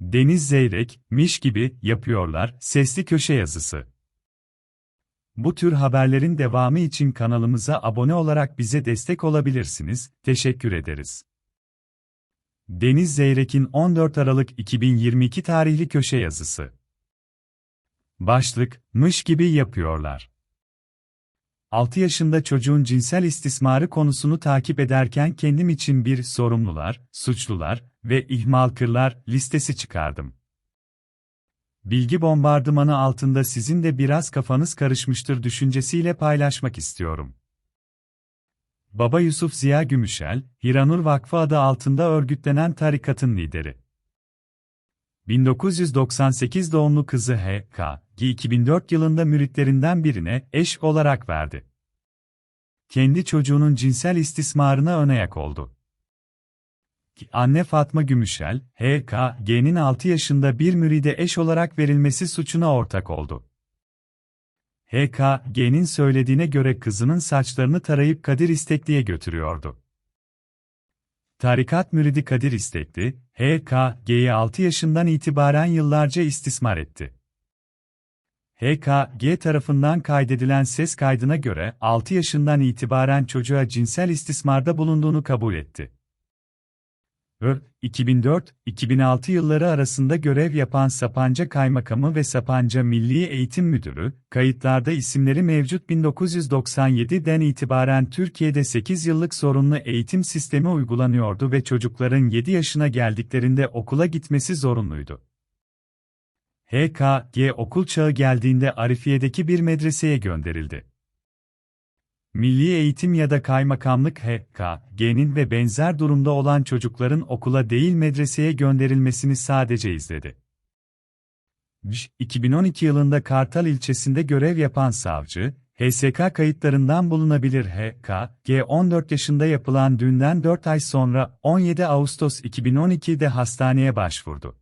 Deniz Zeyrek, miş gibi yapıyorlar sesli köşe yazısı. Bu tür haberlerin devamı için kanalımıza abone olarak bize destek olabilirsiniz. Teşekkür ederiz. Deniz Zeyrek'in 14 Aralık 2022 tarihli köşe yazısı. Başlık, mış gibi yapıyorlar. 6 yaşında çocuğun cinsel istismarı konusunu takip ederken kendim için bir sorumlular, suçlular ve ihmalkırlar listesi çıkardım. Bilgi bombardımanı altında sizin de biraz kafanız karışmıştır düşüncesiyle paylaşmak istiyorum. Baba Yusuf Ziya Gümüşel, Hiranur Vakfı adı altında örgütlenen tarikatın lideri. 1998 doğumlu kızı H.K. 2004 yılında müritlerinden birine eş olarak verdi. Kendi çocuğunun cinsel istismarına önayak oldu. Anne Fatma Gümüşel, H.K.G'nin 6 yaşında bir müride eş olarak verilmesi suçuna ortak oldu. H.K.G'nin söylediğine göre kızının saçlarını tarayıp Kadir İstekli'ye götürüyordu. Tarikat müridi Kadir İstekli, H.K.G'yi 6 yaşından itibaren yıllarca istismar etti. HKG tarafından kaydedilen ses kaydına göre 6 yaşından itibaren çocuğa cinsel istismarda bulunduğunu kabul etti. Ö, 2004-2006 yılları arasında görev yapan Sapanca Kaymakamı ve Sapanca Milli Eğitim Müdürü, kayıtlarda isimleri mevcut 1997'den itibaren Türkiye'de 8 yıllık zorunlu eğitim sistemi uygulanıyordu ve çocukların 7 yaşına geldiklerinde okula gitmesi zorunluydu. HKG okul çağı geldiğinde Arifiye'deki bir medreseye gönderildi. Milli Eğitim ya da Kaymakamlık HKG'nin ve benzer durumda olan çocukların okula değil medreseye gönderilmesini sadece izledi. 2012 yılında Kartal ilçesinde görev yapan savcı, HSK kayıtlarından bulunabilir HKG 14 yaşında yapılan düğünden 4 ay sonra 17 Ağustos 2012'de hastaneye başvurdu.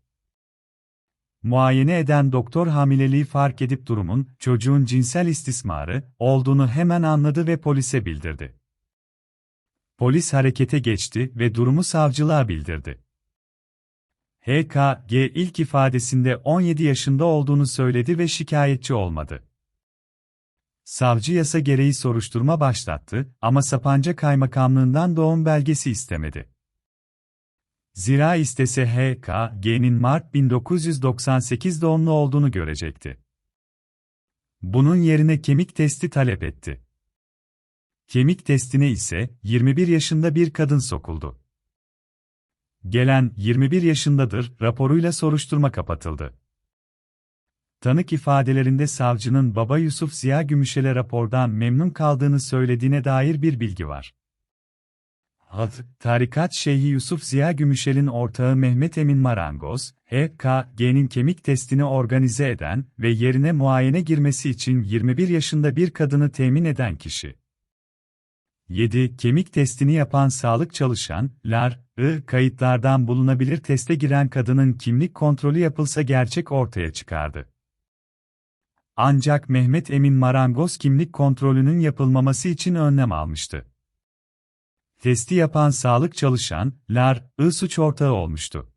Muayene eden doktor hamileliği fark edip durumun, çocuğun cinsel istismarı, olduğunu hemen anladı ve polise bildirdi. Polis harekete geçti ve durumu savcılığa bildirdi. HKG ilk ifadesinde 17 yaşında olduğunu söyledi ve şikayetçi olmadı. Savcı yasa gereği soruşturma başlattı ama Sapanca Kaymakamlığından doğum belgesi istemedi. Zira istese HKG'nin Mart 1998 doğumlu olduğunu görecekti. Bunun yerine kemik testi talep etti. Kemik testine ise 21 yaşında bir kadın sokuldu. Gelen 21 yaşındadır raporuyla soruşturma kapatıldı. Tanık ifadelerinde savcının baba Yusuf Ziya Gümüşel'e rapordan memnun kaldığını söylediğine dair bir bilgi var. Had, Tarikat Şeyhi Yusuf Ziya Gümüşel'in ortağı Mehmet Emin Marangoz, HKG'nin kemik testini organize eden ve yerine muayene girmesi için 21 yaşında bir kadını temin eden kişi. 7. Kemik testini yapan sağlık çalışanlar, I, kayıtlardan bulunabilir teste giren kadının kimlik kontrolü yapılsa gerçek ortaya çıkardı. Ancak Mehmet Emin Marangoz kimlik kontrolünün yapılmaması için önlem almıştı. Testi yapan sağlık çalışanlar, I suç ortağı olmuştu.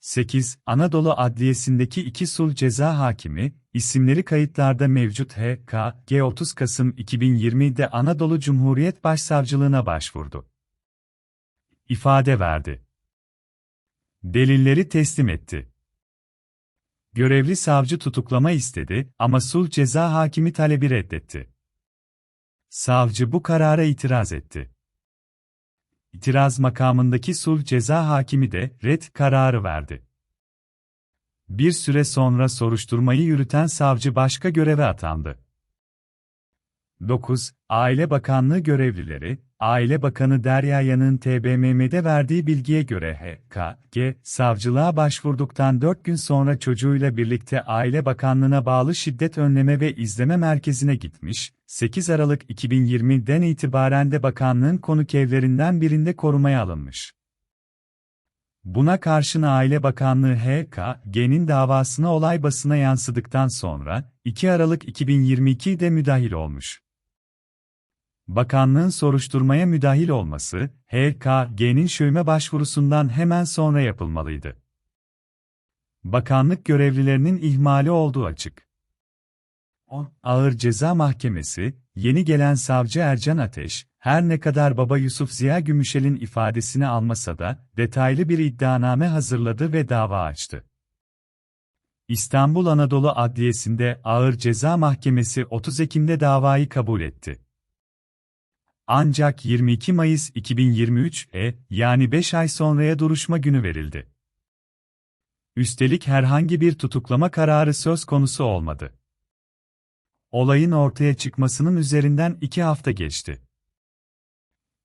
8. Anadolu Adliyesi'ndeki iki sul ceza hakimi, isimleri kayıtlarda mevcut H.K.G. 30 Kasım 2020'de Anadolu Cumhuriyet Başsavcılığına başvurdu. İfade verdi. Delilleri teslim etti. Görevli savcı tutuklama istedi ama sul ceza hakimi talebi reddetti. Savcı bu karara itiraz etti. İtiraz makamındaki sulh ceza hakimi de red kararı verdi. Bir süre sonra soruşturmayı yürüten savcı başka göreve atandı. 9. Aile Bakanlığı görevlileri, Aile Bakanı Derya Yan'ın TBMM'de verdiği bilgiye göre HKG, savcılığa başvurduktan 4 gün sonra çocuğuyla birlikte Aile Bakanlığı'na bağlı şiddet önleme ve izleme merkezine gitmiş, 8 Aralık 2020'den itibaren de bakanlığın konuk evlerinden birinde korumaya alınmış. Buna karşın Aile Bakanlığı HKG'nin davasına olay basına yansıdıktan sonra, 2 Aralık 2022'de müdahil olmuş. Bakanlığın soruşturmaya müdahil olması, HKG'nin şöyme başvurusundan hemen sonra yapılmalıydı. bakanlık görevlilerinin ihmali olduğu açık. 10. Ağır Ceza Mahkemesi, yeni gelen savcı Ercan Ateş, her ne kadar baba Yusuf Ziya Gümüşel'in ifadesini almasa da, detaylı bir iddianame hazırladı ve dava açtı. İstanbul Anadolu Adliyesi'nde Ağır Ceza Mahkemesi 30 Ekim'de davayı kabul etti. Ancak 22 Mayıs 2023'e, yani 5 ay sonraya duruşma günü verildi. Üstelik herhangi bir tutuklama kararı söz konusu olmadı. Olayın ortaya çıkmasının üzerinden iki hafta geçti.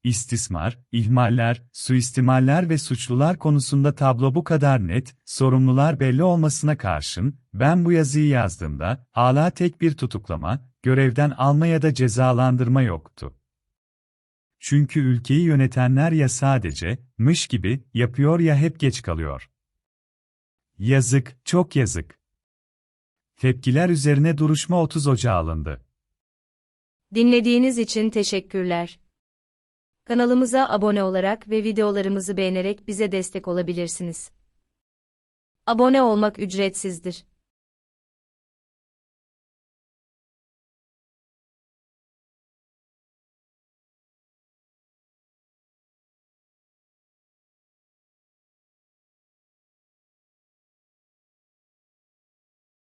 İstismar, ihmaller, suistimaller ve suçlular konusunda tablo bu kadar net, sorumlular belli olmasına karşın, ben bu yazıyı yazdığımda, hala tek bir tutuklama, görevden alma ya da cezalandırma yoktu. Çünkü ülkeyi yönetenler ya sadece, mış gibi, yapıyor ya hep geç kalıyor. Yazık, çok yazık. Tepkiler üzerine duruşma 30 Ocağı alındı. Dinlediğiniz için teşekkürler. Kanalımıza abone olarak ve videolarımızı beğenerek bize destek olabilirsiniz. Abone olmak ücretsizdir.